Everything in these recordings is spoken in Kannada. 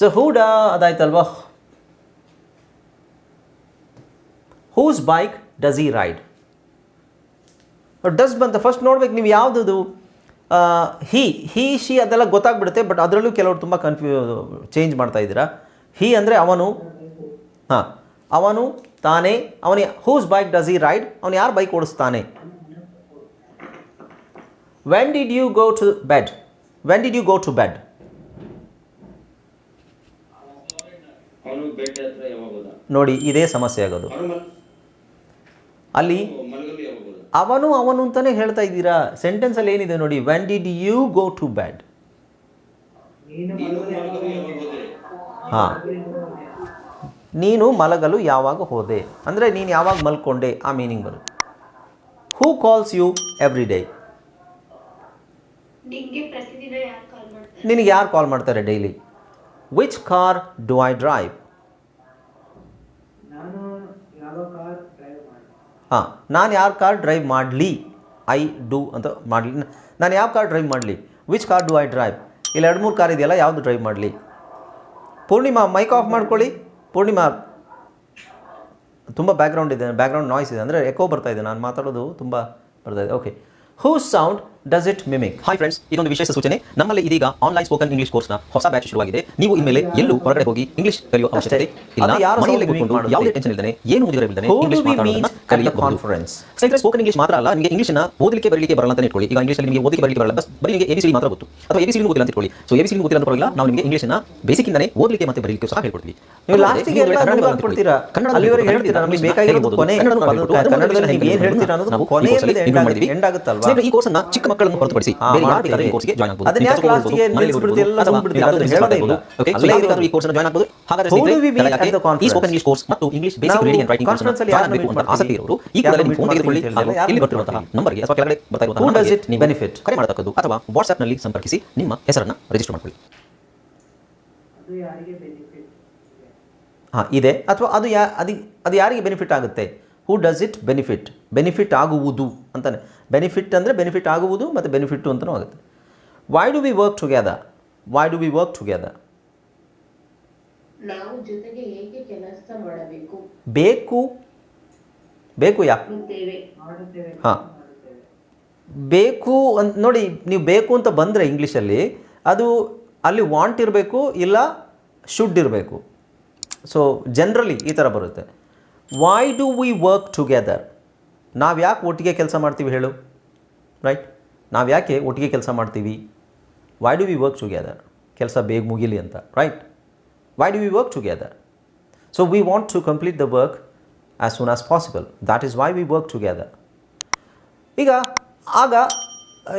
ಸೊ ಹೂಡ ಅದಾಯ್ತಲ್ವಾ whose bike does he ride does ಬಂತ ಫಸ್ಟ್ ನೋಡ್ಬೇಕು ನೀವು ಯಾವುದದು? ಹಿ ಹಿ ಶಿ ಅದೆಲ್ಲ ಗೊತ್ತಾಗ್ಬಿಡುತ್ತೆ ಬಟ್ ಅದರಲ್ಲೂ ಕೆಲವರು ತುಂಬ ಕನ್ಫ್ಯೂ ಚೇಂಜ್ ಮಾಡ್ತಾ ಇದ್ದೀರಾ? ಹಿ ಅಂದರೆ ಅವನು, ಹಾಂ, ಅವನು ತಾನೇ ಅವನು whose bike does he ride ಅವನು ಯಾರು bike ಓಡಿಸ್ತಾನೆ? When did you go to bed when did you go to bed ಅವನು ಬೆಡ್ ಹತ್ರ ಯಾವಾಗ ಹೋದ ನೋಡಿ ಇದೇ ಸಮಸ್ಯೆ ಆಗೋದು. ಅಲ್ಲಿ ಅವನು ಅವನು ಅಂತಲೇ ಹೇಳ್ತಾ ಇದ್ದೀರಾ? ಸೆಂಟೆನ್ಸಲ್ಲಿ ಏನಿದೆ ನೋಡಿ when did you go to bed ನೀನು ಮಲಗಲು ಯಾವಾಗ ಹೋದೆ? ಹಾಂ. ನೀನು ಮಲಗಲು ಯಾವಾಗ ಹೋದೆ? ಅಂದರೆ ನೀನು ಯಾವಾಗ ಮಲ್ಕೊಂಡೆ? ಆ ಮೀನಿಂಗ್ ಬರುತ್ತೆ. Who calls you every day ನಿಂಗೆ ಪ್ರತಿದಿನ ಯಾರು ಕಾಲ್ ಮಾಡ್ತಾರೆ? ನಿನಗೆ ಯಾರು ಕಾಲ್ ಮಾಡ್ತಾರೆ daily which car do I drive ನಾನು ಯಾವ ಕಾರ್ ಡ್ರೈವ್ ಮಾಡಿ ಹಾಂ, ನಾನು ಯಾರು ಕಾರ್ ಡ್ರೈವ್ ಮಾಡಲಿ? ಐ ಡು ಅಂತ ಮಾಡಲಿ. ನಾನು ಯಾವ ಕಾರ್ ಡ್ರೈವ್ ಮಾಡಲಿ? Which car do I drive ಇಲ್ಲಿ ಎರಡು ಮೂರು ಕಾರ್ ಇದೆಯಲ್ಲ, ಯಾವುದು ಡ್ರೈವ್ ಮಾಡಲಿ? ಪೂರ್ಣಿಮಾ ಮೈಕ್ ಆಫ್ ಮಾಡ್ಕೊಳ್ಳಿ. ಪೂರ್ಣಿಮಾ, ತುಂಬ ಬ್ಯಾಕ್ಗ್ರೌಂಡ್ ಇದೆ ಬ್ಯಾಕ್ಗ್ರೌಂಡ್ ನಾಯ್ಸ್ ಇದೆ. ಅಂದರೆ ಎಕೋ ಬರ್ತಾ ಇದೆ, ನಾನು ಮಾತಾಡೋದು ತುಂಬ ಬರ್ತಾ ಇದೆ. Okay who sound does it mimic hi friends ಇದೊಂದು ವಿಶೇಷ ಸೂಚನೆ. ನಮ್ಮಲ್ಲಿ ಇದೀಗ ಆನ್ಲೈನ್ ಸ್ಪೋಕನ್ ಇಂಗ್ಲಿಷ್ ಕೋರ್ಸ್ನ ಹೊಸ ಬ್ಯಾಚ್ ಶುರುವಾಗಿದೆ. ನೀವು ಇನ್ಮೇಲೆ ಎಲ್ಲೂ ಹೊರಗಡೆ ಹೋಗಿ ಇಂಗ್ಲಿಷ್ ಕಲಿಯೋ ಅವಶ್ಯಕತೆ ಇಲ್ಲ. ಮನೆಯಲ್ಲೇ ಕೂತ್ಕೊಂಡು? ಯಾವುದೇ ಟೆನ್ಷನ್ ಇಲ್ಲದೆ ಏನು do ಇಂಗ್ಲಿಷ್ ಮಾತಾಡೋದನ್ನ ಕಲಿಯಬಹುದು? ಸ್ನೇಹಿತರೆ ಸ್ಪೋಕನ್ ಇಂಗ್ಲಿಷ್ ಮಾತ್ರ ಅಲ್ಲ ನಿಮಗೆ ಇಂಗ್ಲಿಷ್ನ ಓದಲಿಕ್ಕೆ ಬರಲಿಕ್ಕೆ ಬರಲ್ಲ ಅಂತ ಇಟ್ಕೊಳ್ಳಿ. ಈಗ ಇಂಗ್ಲಿಷಲ್ಲಿ ನಿಮಗೆ ಓದಲಿಕ್ಕೆ ಬರಲಿಕ್ಕೆ ಬರಲ್ಲ ಬಸ್ ಬರೀ ನಿಮಗೆ ಎಬಿಸಿಡಿ ಮಾತ್ರ ಗೊತ್ತು. ಅಥವಾ ಎಬಿಸಿಡಿ ಗೊತ್ತಿಲ್ಲ ಅಂತ ಇಟ್ಕೊಳ್ಳಿ. ಸೊ ಎಬಿಸಿಡಿ ಗೊತ್ತಿಲ್ಲ ಅಂತ ಪರವಾಗಿಲ್ಲ ನಾವು ನಿಮಗೆ ಇಂಗ್ಲಿಷ್ನ ಬೇಸಿಕ್ ಇಂದನೇ ಓದಲಿಕ್ಕೆ ಮತ್ತೆ ಬರಲಿಕ್ಕೆ ಸಹ ಹೇಳ್ಕೊಡ್ತೀವಿ. ನೀವು ಲಾಸ್ಟಿಗೆ ಕನ್ನಡ ಮುಂದೆ ಹಾಕ್ಬಿಡ್ತೀರಾ ಅಲ್ಲಿವರೆಗೆ ಹೇಳ್ತೀರಾ? ನಮಗೆ ಬೇಕಾಗಿರೋದು ಕೊನೆ. ಕನ್ನಡದಲ್ಲಿ ನೀವು ಏನು ಹೇಳ್ತೀರಾ ಅನ್ನೋದು ಕೊನೆಯಲ್ಲಿ ಎಂಡ್ ಆಗುತ್ತಲ್ವಾ? ಈ ಕೋರ್ಸ್ ಅನ್ನ ಚಿಕ್ಕ ಮಕ್ಕಳನ್ನು ಹೊರತುಪಡಿಸಿ ಬೇರೆ ಯಾರು ಮಾಡ್ತೀರಿ. ಈ ಕೋರ್ಸ್ಗೆ ಜಾಯ್ನ್ ಆಗ್ಬೋದು ಅದನ್ನ ಯಾಕೆ last ಗೆ ನಿಲ್ಲಿಸ್ಬಿಡ್ತೀರಿ, ಎಲ್ಲ ಹೋಗ್ಬಿಡ್ತೀರಿ, ಅದನ್ನ ಹೇಳೋದೇ ಇಲ್ಲ. ಓಕೆ ಅಲ್ಲೇ ಯಾರು ಇರೋದು. ಈ ಕೋರ್ಸ್ ಜಾಯ್ನ್ ಆಗ್ಬೋದು ಹಾಗಾದ್ರೆ Who do ಸ್ನೇಹಿತರೆ, we meet ಕೆಳಗೆ at the conference? ಈ ಸ್ಪೋಕನ್ ಇಂಗ್ಲಿಷ್ ಕೋರ್ಸ್ ಮತ್ತು English basic reading and writing course conference ಅಲ್ಲಿ ಜಾಯ್ನ್ ಆಗಬೇಕು ಅಂತ ಆಸಕ್ತಿ ಇರೋರು ಈ ಯಾರನ್ನ ಕೂಡಲೇ ನಿಮ್ಮ ಫೋನ್ ತೆಗೆದುಕೊಳ್ಳಿ ಮಾಡ್ಕೊಳ್ಳಿ ಹಾಗೂ ಇಲ್ಲಿ meet ಬರ್ತಿರುವಂತಹ ಮಾಡ್ಕೊಳ್ಳಿ? ನಂಬರ್ಗೆ ಅಥವಾ ಕೆಳಗಡೆ ಬರ್ತಾ ಇರುವಂತಹ? ಕರೆ ಮಾಡತಕ್ಕದ್ದು ಅಥವಾ ವಾಟ್ಸ್ಆಪ್ನಲ್ಲಿ ಸಂಪರ್ಕಿಸಿ ನಿಮ್ಮ ಹೆಸರನ್ನ ರಿಜಿಸ್ಟರ್ ಮಾಡಿಕೊಳ್ಳಿ ಹಾಂ ಇದೆ ಅಥವಾ ಅದು ಯಾ ಅದು ಅದು ಯಾರಿಗೆ ಬೆನಿಫಿಟ್ ಆಗುತ್ತೆ who does it benefit benefit ಆಗುವುದು ಅಂತಾನೆ. ಬೆನಿಫಿಟ್ ಅಂದರೆ ಬೆನಿಫಿಟ್ ಆಗುವುದು ಮತ್ತು ಬೆನಿಫಿಟ್ಟು ಅಂತಲೂ ಆಗುತ್ತೆ. Why do we work together why do we work together ನಾವು ಜೊತೆಗೆ ಹೇಗೆ ಕೆಲಸ ಮಾಡಬೇಕು? ಬೇಕು. ಬೇಕು ಯಾಕೆ ಹಾ. ಬೇಕು ಅಂತ ನೋಡಿ ನೀವು ಬೇಕು ಅಂತ ಬಂದರೆ ಇಂಗ್ಲೀಷಲ್ಲಿ ಅದು ಅಲ್ಲಿ ವಾಂಟ್ ಇರಬೇಕು ಇಲ್ಲ ಶುಡ್ ಇರಬೇಕು. ಸೊ ಜನ್ರಲಿ ಈ ಥರ ಬರುತ್ತೆ. Why do we work together ನಾವು ಯಾಕೆ ಒಟ್ಟಿಗೆ ಕೆಲಸ ಮಾಡ್ತೀವಿ ಹೇಳು? ರೈಟ್ ನಾವು ಯಾಕೆ ಒಟ್ಟಿಗೆ ಕೆಲಸ ಮಾಡ್ತೀವಿ? Why do we work together ಕೆಲಸ ಬೇಗ ಮುಗಿಲಿ ಅಂತ right why do we work together so we want to complete the work as soon as possible that is why we work together ಈಗ, ಆಗ,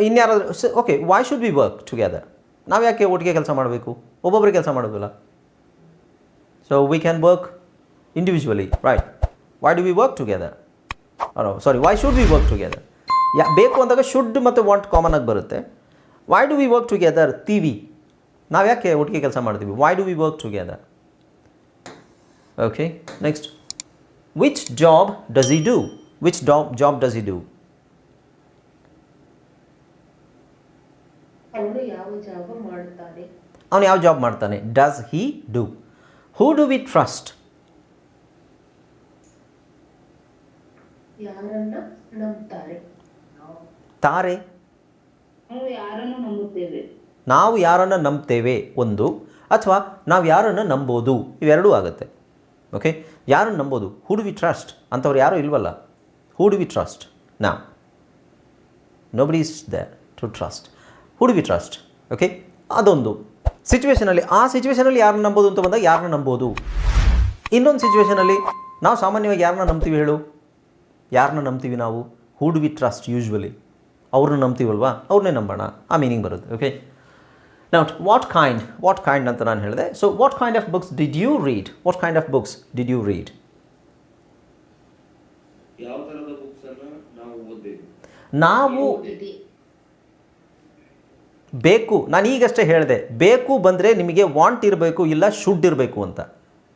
ಇನ್ಯಾರಾದರೂ okay why should we work together ನಾವು ಯಾಕೆ ಒಟ್ಟಿಗೆ ಕೆಲಸ ಮಾಡಬೇಕು? ಒಬ್ಬೊಬ್ಬರಿಗೆ ಕೆಲಸ ಮಾಡೋದಿಲ್ಲ. So we can work individually right why do we work together sorry why should we work together ಯಾ ಬೇಕು ಅಂದಾಗ ಶುಡ್ ಮತ್ತು ವಾಂಟ್ ಕಾಮನ್ ಆಗಿ ಬರುತ್ತೆ. Why do we work together ತೀವಿ ನಾವು ಯಾಕೆ ಒಟ್ಟಿಗೆ ಕೆಲಸ ಮಾಡ್ತೀವಿ? Why do we work together okay next which job does he do which job job does he do ಅವನು ಯಾವ ಜಾಬ ಮಾಡ್ತಾನೆ? Does he do who do we trust ಯಾರನ್ನ ನಂಬುತ್ತಾರೆ ತಾರೆ. ನಾವು ಯಾರನ್ನು ನಂಬುತ್ತೇವೆ? ನಾವು ಯಾರನ್ನು ನಂಬ್ತೇವೆ ಒಂದು ಅಥವಾ ನಾವು ಯಾರನ್ನು ನಂಬೋದು ಇವೆರಡೂ ಆಗುತ್ತೆ. ಓಕೆ ಯಾರನ್ನು ನಂಬೋದು? ಹೂ ಡು ವಿ ಟ್ರಸ್ಟ್ ಅಂಥವ್ರು ಯಾರೂ ಇಲ್ವಲ್ಲ? ಹೂ ಡು ವಿ ಟ್ರಸ್ಟ್ ನಾ. Nobody is the to trust who do we trust okay ಅದೊಂದು. ಸಿಚುವೇಷನಲ್ಲಿ ಆ ಸಿಚುವೇಷನಲ್ಲಿ ಯಾರನ್ನ ನಂಬೋದು ಅಂತ ಬಂದಾಗ ಯಾರನ್ನ ನಂಬೋದು? ಇನ್ನೊಂದು ಸಿಚುವೇಷನಲ್ಲಿ ನಾವು ಸಾಮಾನ್ಯವಾಗಿ ಯಾರನ್ನ ನಂಬ್ತೀವಿ ಹೇಳು? ಯಾರನ್ನ ನಂಬ್ತೀವಿ ನಾವು? Who do we trust usually ಅವ್ರನ್ನ ನಂಬ್ತೀವಲ್ವಾ? ಅವ್ರನ್ನೇ ನಂಬೋಣ. ಆ ಮೀನಿಂಗ್ ಬರುತ್ತೆ ಓಕೆ ನಾವು ವಾಟ್ ಕೈಂಡ್ ವಾಟ್ ಕೈಂಡ್ ಅಂತ ನಾನು ಹೇಳಿದೆ. So what kind of books did you read what kind of books did you read ಯಾವ ತರದ ಬುಕ್ಸ್ ಅನ್ನ ನಾವು ಓದ್ಬೇಕು ನಾವು ಬೇಕು ನಾನು ಈಗಷ್ಟೇ ಹೇಳಿದೆ ಬೇಕು ಬಂದರೆ ನಿಮಗೆ ವಾಂಟ್ ಇರಬೇಕು ಇಲ್ಲ ಶುಡ್ ಇರಬೇಕು ಅಂತ.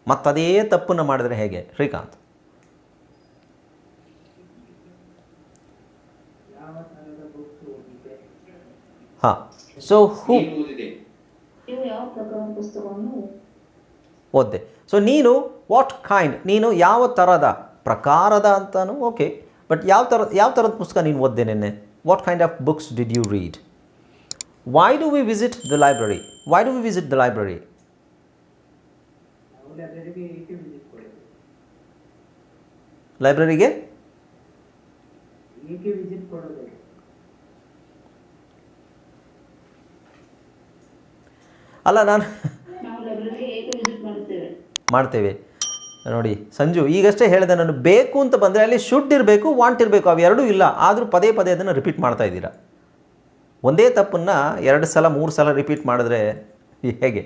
ಮತ್ತದೇ ತಪ್ಪನ್ನು ಮಾಡಿದ್ರೆ ಹೇಗೆ? ಶ್ರೀಕಾಂತ್ ಯಾವ ಥರದ ಬುಕ್ಸ್ ಓದಿದೆ ಹಾಂ. ಸೊ ಹೂ ಓದಿದೆ. ಸೊ ನೀನು ವಾಟ್ ಕೈಂಡ್ ನೀನು ಯಾವ ಥರದ ಪ್ರಕಾರದ ಅಂತಾನು ಓಕೆ ಬಟ್ ಯಾವ ಥರ ಯಾವ ಥರದ ಪುಸ್ತಕ ನೀನು ಓದ್ದೆ ನಿನ್ನೆ? What kind of books did you read why do we visit the library why do we visit the library ಲೈಬ್ರರಿಗೆ ಏಕೆ ವಿಸಿಟ್ ಕೊಡಬೇಕು ಲೈಬ್ರರಿಗೆ ಏಕೆ ವಿಸಿಟ್ ಕೊಡಬೇಕು ಅಲ್ಲ ನಾನು ಮಾಡ್ತೇವೆ? ನೋಡಿ ಸಂಜು ಈಗಷ್ಟೇ ಹೇಳಿದೆ ನಾನು ಬೇಕು ಅಂತ ಬಂದರೆ ಅಲ್ಲಿ ಶುಡ್ ಇರಬೇಕು ವಾಂಟ್ ಇರಬೇಕು ಅವೆರಡೂ ಇಲ್ಲ. ಆದರೂ ಪದೇ ಪದೇ ಅದನ್ನು ರಿಪೀಟ್ ಮಾಡ್ತಾ ಇದ್ದೀರಾ? ಒಂದೇ ತಪ್ಪನ್ನು ಎರಡು ಸಲ ಮೂರು ಸಲ ರಿಪೀಟ್ ಮಾಡಿದ್ರೆ ಹೇಗೆ?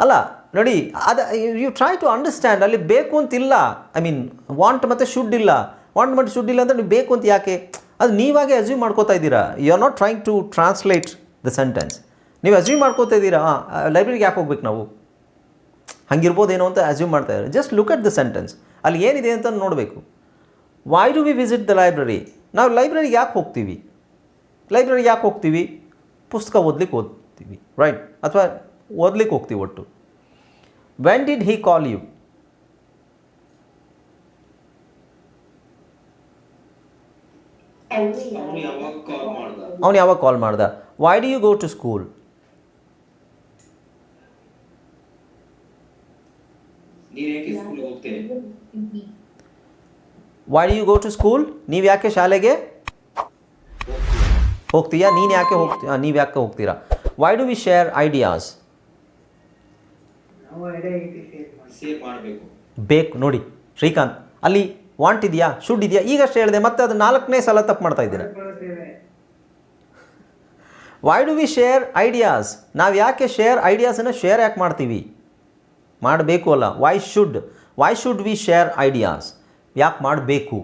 ಅಲ್ಲ ನೋಡಿ ಅದು ಯು ಟ್ರೈ ಟು ಅಂಡರ್ಸ್ಟ್ಯಾಂಡ್ ಅಲ್ಲಿ ಬೇಕು ಅಂತಿಲ್ಲ ಐ ಮೀನ್ ವಾಂಟ್ ಮತ್ತು ಶುಡ್ ಇಲ್ಲ. ವಾಂಟ್ ಮತ್ತು ಶುಡ್ ಇಲ್ಲ ಅಂದರೆ ನೀವು ಬೇಕು ಅಂತ ಯಾಕೆ? ಅದು ನೀವಾಗೆ ಅಸ್ಯೂಮ್ ಮಾಡ್ಕೋತಾ ಇದ್ದೀರಾ. You are not trying to translate the sentence ನೀವು ಅಸ್ಯೂಮ್ ಮಾಡ್ಕೋತಾ ಇದ್ದೀರಾ? ಲೈಬ್ರರಿಗೆ ಯಾಕೆ ಹೋಗ್ಬೇಕು ನಾವು? ಹಂಗಿರ್ಬೋದೇನೋ ಅಂತ ಅಸ್ಯೂಮ್ ಮಾಡ್ತಾ ಇದ್ದಾರೆ. Just look at the sentence ಅಲ್ಲಿ ಏನಿದೆ ಅಂತ ನೋಡಬೇಕು. Why do we visit the library ನಾವು ಲೈಬ್ರರಿಗೆ ಯಾಕೆ ಹೋಗ್ತೀವಿ? ಲೈಬ್ರರಿಗೆ ಯಾಕೆ ಹೋಗ್ತೀವಿ? ಪುಸ್ತಕ ಓದ್ಲಿಕ್ಕೆ ಓದ್ತೀವಿ ರೈಟ್ ಅಥವಾ ಓದ್ಲಿಕ್ಕೆ ಹೋಗ್ತೀವಿ ಒಟ್ಟು. When did he call you ಅವರು ಅವನು ಯಾವಾಗ ಕಾಲ್ ಮಾಡ್ದ? ಅವನು ಯಾವಾಗ ಕಾಲ್ ಮಾಡ್ದ? Why do you go to school ನೀನ್ ಯಾಕೆ ಸ್ಕೂಲ್ಗೆ ಹೋಗ್ತೇನೆ why do you go to school ನೀವು ಯಾಕೆ ಶಾಲೆಗೆ ಹೋಗ್ತೀಯಾ? ನೀನು ಯಾಕೆ ಹೋಗ್ತೀಯಾ ನೀವು ಯಾಕೆ ಹೋಗ್ತೀರಾ? Why do we share ideas ಬೇಕು ನೋಡಿ ಶ್ರೀಕಾಂತ್ ಅಲ್ಲಿ ವಾಂಟ್ ಇದೆಯಾ? ಶುಡ್ ಇದೆಯಾ? ಈಗಷ್ಟೇ ಹೇಳಿದೆ ಮತ್ತೆ ಅದು ನಾಲ್ಕನೇ ಸಲ ತಪ್ಪು ಮಾಡ್ತಾ ಇದ್ದೀರ? Why do we share ideas ನಾವು ಯಾಕೆ ಶೇರ್ ಐಡಿಯಾಸನ್ನು ಶೇರ್ ಯಾಕೆ ಮಾಡ್ತೀವಿ? ಮಾಡಬೇಕು ಅಲ್ಲ. Why should why should we share ideas ಯಾಕೆ ಮಾಡಬೇಕು?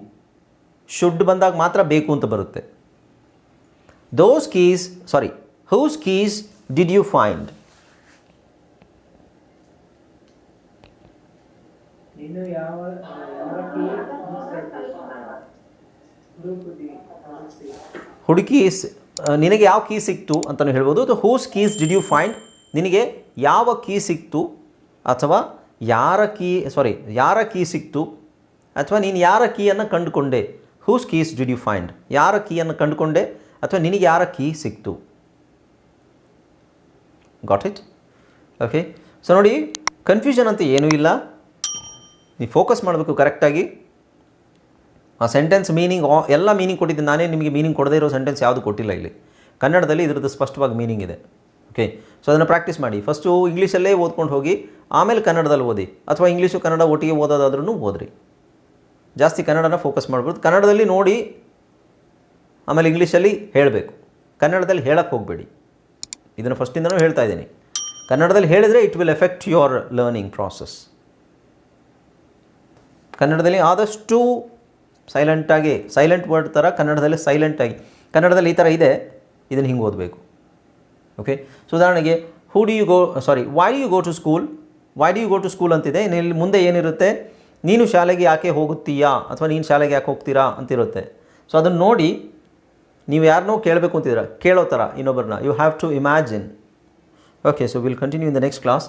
ಶುಡ್ ಬಂದಾಗ ಮಾತ್ರ ಬೇಕು ಅಂತ ಬರುತ್ತೆ. Those keys sorry whose keys did you find ಹುಡುಕಿ? ನಿನಗೆ ಯಾವ ಕೀ ಸಿಕ್ತು ಅಂತಲೂ ಹೇಳ್ಬೋದು. ಅಥವಾ whose keys did you find ನಿನಗೆ ಯಾವ ಕೀ ಸಿಕ್ತು ಅಥವಾ ಯಾರ ಕೀ ಸಾರಿ ಯಾರ ಕೀ ಸಿಕ್ತು? ಅಥವಾ ನೀನು ಯಾರ ಕೀಯನ್ನು ಕಂಡುಕೊಂಡೆ? Whose keys did you find ಯಾರ ಕೀಯನ್ನು ಕಂಡುಕೊಂಡೆ? ಅಥವಾ ನಿನಗೆ ಯಾರ ಕೀ ಸಿಕ್ತು? ಗಾಟ್ ಇಟ್ ಓಕೆ ಸೊ ನೋಡಿ ಕನ್ಫ್ಯೂಷನ್ ಅಂತ ಏನೂ ಇಲ್ಲ. ನೀವು ಫೋಕಸ್ ಮಾಡಬೇಕು ಕರೆಕ್ಟಾಗಿ ಆ ಸೆಂಟೆನ್ಸ್ ಮೀನಿಂಗ್ ಎಲ್ಲ ಮೀನಿಂಗ್ ಕೊಟ್ಟಿದ್ದೀನಿ ನಾನೇ, ನಿಮಗೆ ಮೀನಿಂಗ್ ಕೊಡದೇ ಇರೋ ಸೆಂಟೆನ್ಸ್ ಯಾವುದು ಕೊಟ್ಟಿಲ್ಲ ಇಲ್ಲಿ. ಕನ್ನಡದಲ್ಲಿ ಇದ್ರದ್ದು ಸ್ಪಷ್ಟವಾಗಿ ಮೀನಿಂಗ್ ಇದೆ. ಓಕೆ ಸೊ ಅದನ್ನು ಪ್ರಾಕ್ಟೀಸ್ ಮಾಡಿ. ಫಸ್ಟು ಇಂಗ್ಲೀಷಲ್ಲೇ ಓದ್ಕೊಂಡು ಹೋಗಿ ಆಮೇಲೆ ಕನ್ನಡದಲ್ಲಿ ಓದಿ, ಅಥವಾ ಇಂಗ್ಲೀಷು, ಕನ್ನಡ ಒಟ್ಟಿಗೆ ಓದೋದಾದ್ರೂ ಓದ್ರಿ. ಜಾಸ್ತಿ ಕನ್ನಡನ ಫೋಕಸ್ ಮಾಡ್ಬೋದು ಕನ್ನಡದಲ್ಲಿ ನೋಡಿ, ಆಮೇಲೆ ಇಂಗ್ಲೀಷಲ್ಲಿ ಹೇಳಬೇಕು. ಕನ್ನಡದಲ್ಲಿ ಹೇಳಕ್ಕೆ ಹೋಗಬೇಡಿ. ಇದನ್ನು ಫಸ್ಟಿಂದನೂ ಹೇಳ್ತಾ ಇದ್ದೀನಿ. ಕನ್ನಡದಲ್ಲಿ ಹೇಳಿದರೆ it will effect your learning process ಕನ್ನಡದಲ್ಲಿ ಆದಷ್ಟು ಸೈಲೆಂಟಾಗಿ ಸೈಲೆಂಟ್ ವರ್ಡ್ ಥರ ಕನ್ನಡದಲ್ಲಿ ಸೈಲೆಂಟಾಗಿ ಕನ್ನಡದಲ್ಲಿ ಈ ಥರ ಇದೆ, ಇದನ್ನು ಹಿಂಗೆ ಓದಬೇಕು. ಓಕೆ ಸೊ ಉದಾಹರಣೆಗೆ who do you go sorry why you go to school why do you go to school ಅಂತಿದೆ? ಇನ್ನು ಇಲ್ಲಿ ಮುಂದೆ ಏನಿರುತ್ತೆ? ನೀನು ಶಾಲೆಗೆ ಯಾಕೆ ಹೋಗುತ್ತೀಯಾ? ಅಥವಾ ನೀನು ಶಾಲೆಗೆ ಯಾಕೆ ಹೋಗ್ತೀರಾ ಅಂತಿರುತ್ತೆ. ಸೊ ಅದನ್ನು ನೋಡಿ ನೀವು ಯಾರನ್ನೋ ಕೇಳಬೇಕು ಅಂತಿದ್ದೀರಾ? ಕೇಳೋ ಥರ ಇನ್ನೊಬ್ಬರನ್ನ. You have to imagine okay so will continue in the next class